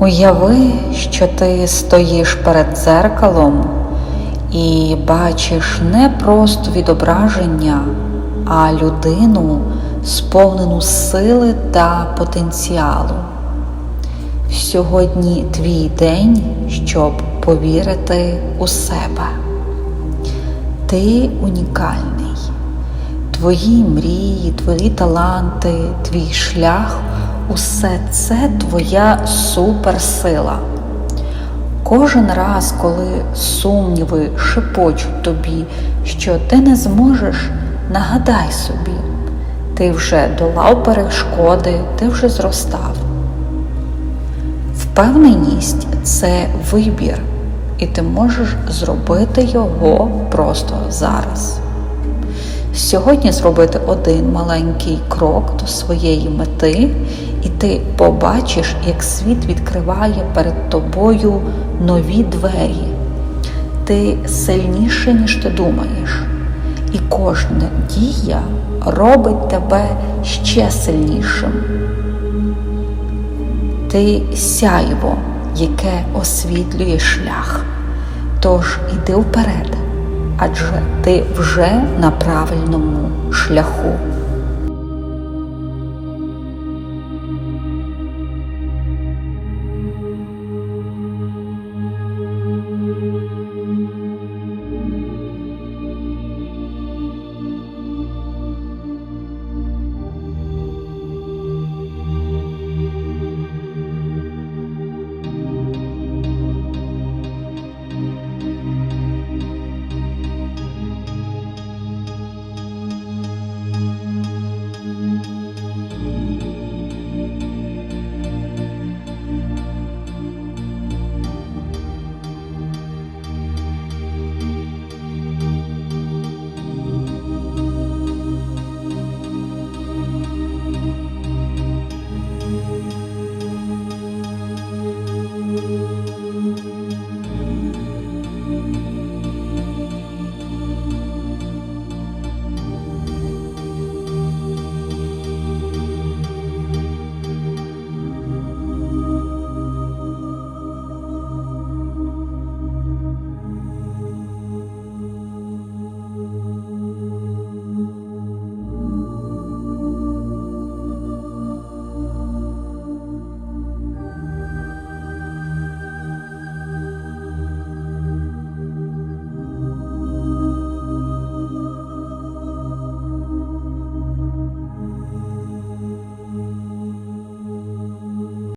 Уяви, що ти стоїш перед дзеркалом і бачиш не просто відображення, а людину, сповнену сили та потенціалу. Сьогодні твій день, щоб повірити у себе. Ти унікальний. Твої мрії, твої таланти, твій шлях усе це твоя суперсила. Кожен раз, коли сумніви шепочуть тобі, що ти не зможеш, нагадай собі, ти вже долав перешкоди, ти вже зростав. Впевненість це вибір, і ти можеш зробити його просто зараз. Сьогодні зробити один маленький крок до своєї мети, і ти побачиш, як світ відкриває перед тобою нові двері. Ти сильніше, ніж ти думаєш, і кожна дія робить тебе ще сильнішим. Ти сяйво, яке освітлює шлях. Тож іди вперед, адже ти вже на правильному шляху.